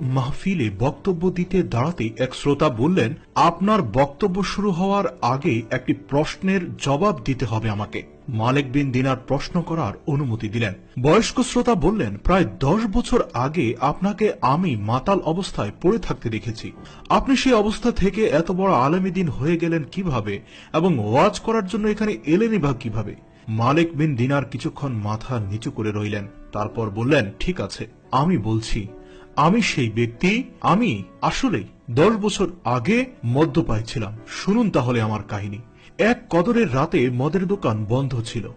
মাহফিলে বক্তব্য দিতে দাঁড়াতে এক শ্রোতা বললেন, আপনার বক্তব্য শুরু হওয়ার আগে একটি প্রশ্নের জবাব দিতে হবে আমাকে। মালিক বিন দিনার প্রশ্ন করার অনুমতি দিলেন। বয়স্ক শ্রোতা বললেন, প্রায় দশ বছর আগে আপনাকে আমি মাতাল অবস্থায় পড়ে থাকতে দেখেছি। আপনি সেই অবস্থা থেকে এত বড় আলেমী দিন হয়ে গেলেন কীভাবে এবং ওয়াজ করার জন্য এখানে এলেনই বা কীভাবে? মালিক বিন দিনার কিছুক্ষণ মাথা নিচু করে রইলেন, তারপর বললেন, ঠিক আছে, আমি বলছি। আমি সেই ব্যক্তি, আমি আসলেই দশ বছর আগে মদ্যপায় ছিলাম। শুনুন তাহলে আমার কাহিনী। এক কদরের রাতে মদের দোকান বন্ধ ছিল।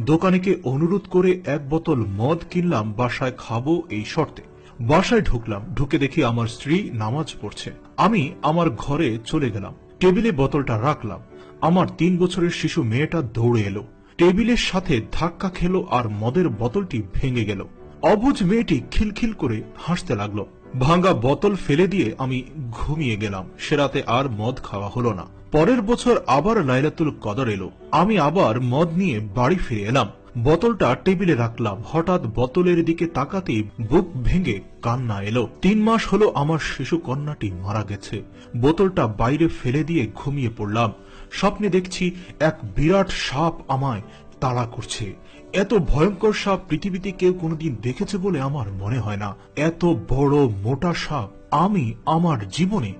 দোকানিকে অনুরোধ করে এক বোতল মদ কিনলাম, বাসায় খাব এই শর্তে। বাসায় ঢুকলাম, ঢুকে দেখি আমার স্ত্রী নামাজ পড়ছে। আমি আমার ঘরে চলে গেলাম। টেবিলে বোতলটা রাখলাম। আমার তিন বছরের শিশু মেয়েটা দৌড়ে এলো। টেবিলের সাথে ধাক্কা খেলো আর মদের বোতলটি ভেঙে গেল। অবুজ মেয়েটি খিলখিল করে হাসতে লাগল। ভাঙ্গা বোতল ফেলে দিয়ে আমি ঘুমিয়ে গেলাম। সে রাতে আর মদ খাওয়া হলো না। পরের বছর আবার লাইলাতুল কদর এলো। আমি আবার মদ নিয়ে বাড়ি ফিরে এলাম। বোতলটা টেবিলে রাখলাম। হঠাৎ বোতলের দিকে তাকাতেই বুক ভেঙে কান্না এলো। তিন মাস হলো আমার শিশু কন্যাটি মারা গেছে। বোতলটা বাইরে ফেলে দিয়ে ঘুমিয়ে পড়লাম। স্বপ্নে দেখছি এক বিরাট সাপ আমায় তাড়া করছে। এত ভয়ঙ্কর সাপ পৃথিবীতে কেউ কোনোদিন দেখেছে বলে আমার মনে হয় না। এত বড় মোটা সাপ আমি আমার জীবনে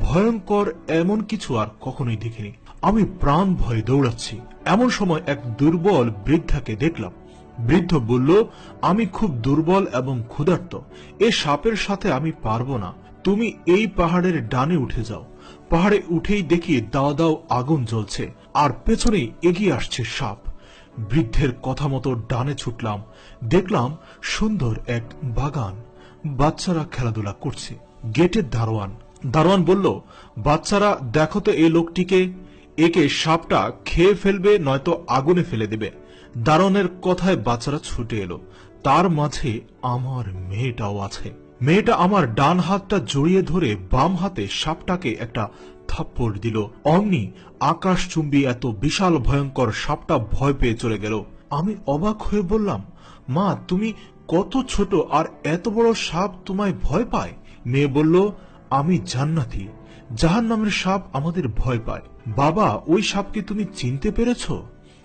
ভয়ঙ্কর এমন কিছু আর কখনোই দেখিনি। আমি প্রাণ ভয়ে দৌড়াচ্ছি। এমন সময় এক দুর্বল বৃদ্ধাকে দেখলাম। বৃদ্ধ বলল, আমি খুব দুর্বল এবং ক্ষুধার্ত। এ সাপের সাথে আমি পারব না। তুমি এই পাহাড়ের ডানে উঠে যাও। পাহাড়ে উঠেই দেখি দাও দাও আগুন জ্বলছে। আর পেছনেই এগিয়ে আসছে সাপ। বৃদ্ধের কথা মতো ডানে ছুটলাম। দেখলাম সুন্দর এক বাগান। বাচ্চারা খেলাধুলা করছে। গেটের দারোয়ান। দারোয়ান বলল, বাচ্চারা, দেখো তো এই লোকটিকে। একে সাপটা খেয়ে ফেলবে, নয়তো আগুনে ফেলে দেবে। দারোয়ানের কথায় বাচ্চারা ছুটে এলো। তার মাঝে আমার মেয়েটাও আছে। মেয়েটা আমার ডান হাতটা জড়িয়ে ধরে বাম হাতে সাপটাকে একটা থাপ্পড় দিল। অমনি আকাশ চুম্বি এত বিশাল ভয়ঙ্কর সাপটা ভয় পেয়ে চলে গেল। আমি অবাক হয়ে বললাম, মা, তুমি কত ছোট আর এত বড় সাপ তোমায় ভয় পায়? মেয়ে বলল, আমি জান্নাতি। জাহান নামের সাপ আমাদের ভয় পায়। বাবা, ওই সাপকে তুমি চিনতে পেরেছ?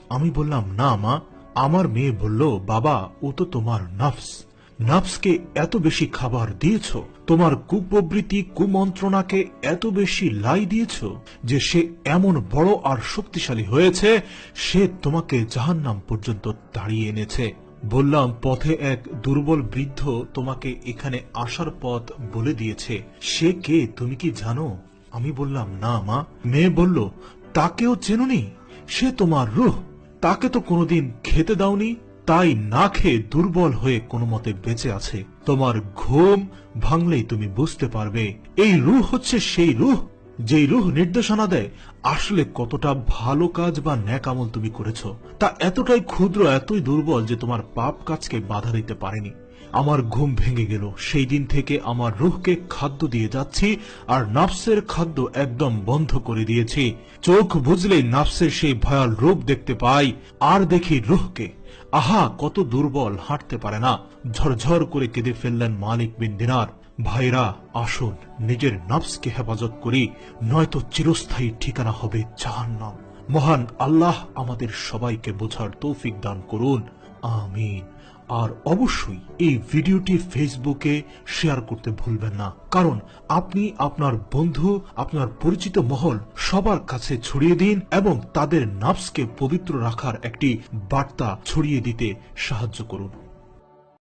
আমি বললাম, না মা। আমার মেয়ে বলল, বাবা, ও তো তোমার নফস। নফসকে এত বেশি খাবার দিয়েছ? তোমার কুপ্রবৃত্তি কুমন্ত্রণাকে এত বেশি লাই দিয়েছ যে সে এমন বড় আর শক্তিশালী হয়েছে, সে তোমাকে জাহান্নাম পর্যন্ত তাড়িয়ে এনেছে। বললাম, পথে এক দুর্বল বৃদ্ধ তোমাকে এখানে আসার পথ বলে দিয়েছে। সে কে, তুমি কি জানো? আমি বললাম, না মা। মেয়ে বলল, তাকেও চেনুনি? সে তোমার রুহ। তাকে তো কোনোদিন খেতে দাওনি? তাই না খেয়ে দুর্বল হয়ে কোনো মতে বেঁচে আছে। তোমার ঘুম ভাঙলেই তুমি বুঝতে পারবে। এই রুহ হচ্ছে সেই রুহ, যেই রুহ নির্দেশনা দেয়, আসলে কতটা ভালো কাজ বা ন্যাকামল তুমি করেছ। তা এতটাই ক্ষুদ্র, এতই দুর্বল যে তোমার পাপ কাজকে বাধা দিতে পারেনি। আমার ঘুম ভেঙে গেল। সেই দিন থেকে আমার রুহকে খাদ্য দিয়ে যাচ্ছি আর নাফসের খাদ্য একদম বন্ধ করে দিয়েছি। চোখ বুঝলেই নাফসের সেই ভয়াল রূপ দেখতে পাই, আর দেখি রুহকে। আহা, কত দুর্বল, হাঁটতে পারে না। ঝরঝর করে কেঁদে ফেললেন মালিক বিন দিনার। ভাইরা, আসুন, নিজের নফসকে হেফাজত করি, নয়তো চিরস্থায়ী ঠিকানা হবে জাহান্নাম। মহান আল্লাহ আমাদের সবাইকে বোঝার তৌফিক দান করুন। আমিন। আর অবশ্যই এই ভিডিওটি ফেসবুকে শেয়ার করতে ভুলবেন না। কারণ আপনি আপনার বন্ধু, আপনার পরিচিত মহল সবার কাছে ছড়িয়ে দিন এবং তাদের নাফসকে পবিত্র রাখার একটি বার্তা ছড়িয়ে দিতে সাহায্য করুন।